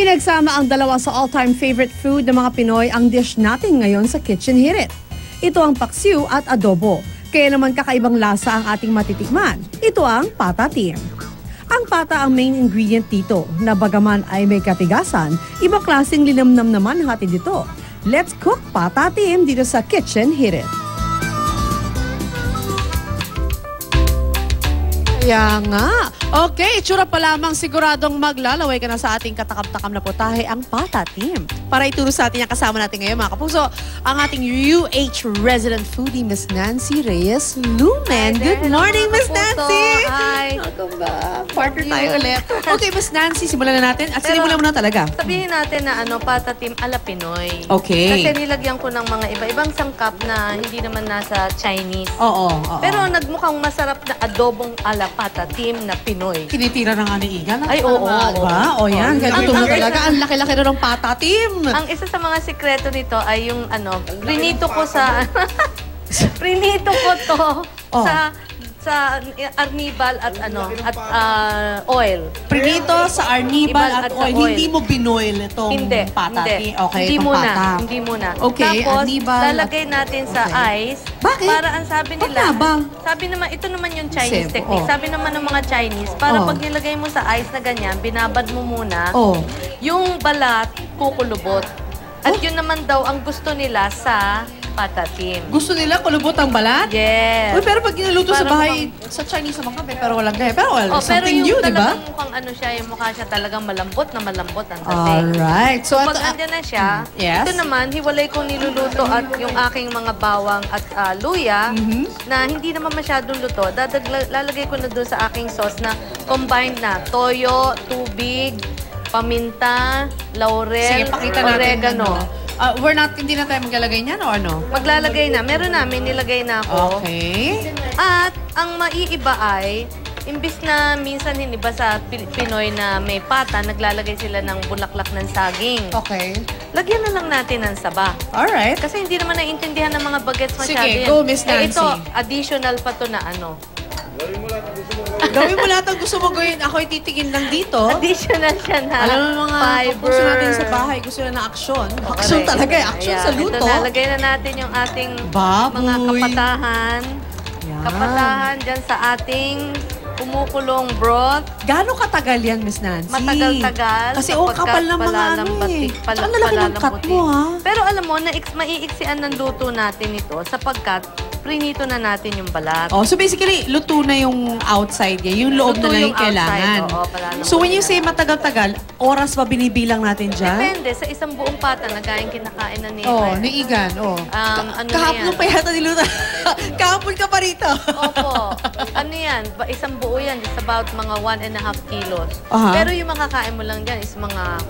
Pinagsama ang dalawa sa all-time favorite food ng mga Pinoy ang dish natin ngayon sa Kitchen Hit It. Ito ang paksiw at adobo. Kaya naman kakaibang lasa ang ating matitikman. Ito ang patatim. Ang pata ang main ingredient dito, na bagaman ay may katigasan, ibang klaseng linamnam naman hatid dito. Let's cook patatim dito sa Kitchen Hit Kaya nga. Okay, itsura pa lamang siguradong maglalaway ka na sa ating katakam-takam na putahe ang Pata Team. Para ituro sa atin ang kasama natin ngayon mga kapuso, ang ating UH resident foodie, Miss Nancy Reyes Lumen. Good morning, Miss Nancy! Hi. Welcome back. Partner tayo ulit. Okay, Miss Nancy, simulan na natin. At sinimulan mo na talaga. Sabihin natin na ano, pata team ala Pinoy. Okay. Kasi nilagyan ko ng mga iba-ibang sangkap na hindi naman nasa Chinese. Oo, oo. Pero nagmukhang masarap na adobong ala pata team na Pinoy. Tinitira na nga ni Igan. Ay, oo, oo. Diba? O yan, ganito na talaga. Ang laki-laki na ng Pata Team. Ang isa sa mga sikreto nito ay yung ano, prinito ko sa... prinito ko to Oh. sa sa arnibal at ano at ah, oil. Prinito sa arnibal Ibal at, at oil. oil. Hindi mo binoil itong Hindi, pata. hindi. Okay, hindi muna, pata. hindi muna. Okay, Tapos, arnibal lalagay natin sa Okay. ice. Bakit? Para ang sabi nila, ba? sabi naman, ito naman yung Chinese Sebo, technique. oh. Sabi naman ng mga Chinese, para Oh. pag nilagay mo sa ice na ganyan, binabad mo muna, Oh. yung balat, kukulubot. At yun naman daw ang gusto nila sa patatim. Gusto nila kulubot ang balat? Yes. Uy, pero pag niluto sa Parang bahay, sa Chinese naman kami, pero walang gaya. Pero well, Oh, pero something yung new, di ba? talagang mukhang ano siya, yung mukha siya talagang malambot na malambot ang dating. Alright. So, Pag at, ah, andyan na siya, yes. ito naman, hiwalay kong niluluto at yung aking mga bawang at ah, luya Mhm. na hindi naman masyadong luto, dadag, lalagay ko na doon sa aking sauce na combined na toyo, tubig, paminta, laurel, sige, pakita natin. oregano. Ah, we're not, hindi na tayo maglalagay niyan o ano? Maglalagay na. Meron namin, nilagay na ako. Okay. At ang maiiba ay, imbis na minsan hiniba sa Pi- Pinoy na may pata, naglalagay sila ng bulaklak ng saging. Okay. Lagyan na lang natin ng saba. Alright. Kasi hindi naman naiintindihan ng mga bagets masyado Sige, yan. go, Miss Eh, Nancy. ito, additional pa to na ano. Gawin mo lahat ang gusto mo gawin. Ako'y titingin lang dito. Additional siya na Alam mo mga fiber. kapuso natin sa bahay, gusto nila ng aksyon. Aksyon talaga eh. Aksyon Ayan, sa luto. Ito, nalagay na natin yung ating Baboy. mga kapatahan. Yan. Kapatahan dyan sa ating kumukulong broth. Gano'ng katagal yan, Miss Nancy? Matagal-tagal. Kasi oh, kapal ng mga ano eh. ang lalaki ng cut mo, ha? Pero alam mo, na maiiksian ng luto natin ito sapagkat prinito na natin yung balat. Oh, so basically, luto na yung outside niya. Yung loob na Luto lang yung yung outside, kailangan. oo, so when you na. say matagal-tagal, oras ba binibilang natin dyan? Depende sa isang buong pata na gayang kinakain na ni Oh, ni Igan, oh. Um, ano na Kahapon pa yata niluto. Kahapon ka pa rito. Opo. ano yan? Isang buo yan. It's about mga one and a half kilos. Aha. Pero yung makakain mo lang dyan is mga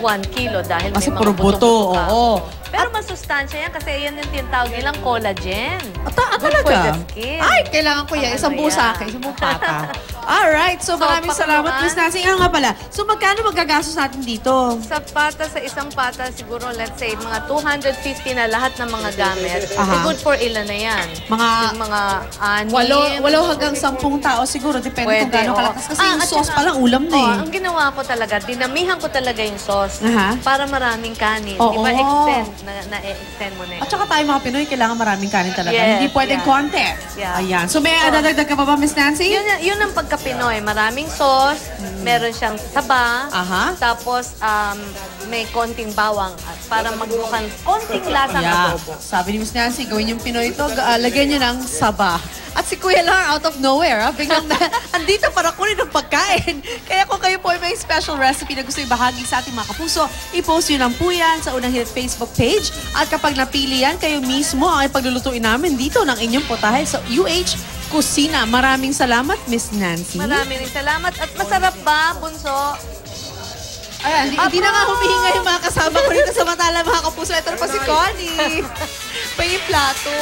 one kilo dahil Kasi may mga puro buto, buto-buto ka. oo. Pero masustansya yan kasi yan yung tinatawag nilang collagen. At, ah, Good talaga? for the skin. Ay, kailangan ko yan. Isang buo sa akin. Isang buo pata. Alright. So, So, maraming salamat, pakuluan. Miss Nancy. Nga nga pala. So, magkano magagastos natin dito? Sa pata, sa isang pata, siguro, let's say, mga 250 na lahat ng mga gamit. Aha. Good for ilan na yan? Mga Yung mga anim. Walo, walo hanggang sampung tao siguro. Depende kung gaano oo. kalakas. Kasi Ah, yung at sauce saka- pa lang ulam na Oo, eh. ang ginawa ko talaga, dinamihan ko talaga yung sauce Aha. para maraming kanin. Oo. Iba extend, na, na-extend mo na yun. At saka tayo mga Pinoy, kailangan maraming kanin talaga. Yes, Hindi pwedeng yeah. konti. Yeah. Ayan. So, may dadagdag ka pa ba, Miss Nancy? Yun, yun ang pagka-Pinoy. Maraming sauce, meron siyang saba, Mm. Aha. tapos um, may konting bawang at para magmukhang konting lasa ng Yeah. adobo. Sabi ni Miss Nancy, gawin yung Pinoy ito, ga- ah, lagyan nyo ng saba. At si Kuya Lar, out of nowhere, ha? biglang na, andito para kunin ng pagkain. Kaya kung kayo po ay may special recipe na gusto ibahagi sa ating mga kapuso, i-post nyo lang po yan sa Unang Hit Facebook page. At kapag napili yan, kayo mismo ang ipaglulutuin namin dito ng inyong potahe sa UH Kusina. Maraming salamat, Miss Nancy. Maraming rin salamat. At masarap ba, bunso? Ayan, hindi, hindi na nga humihinga yung mga kasama ko dito sa Matala, mga kapuso. Ito na pa si Connie. Pahing plato.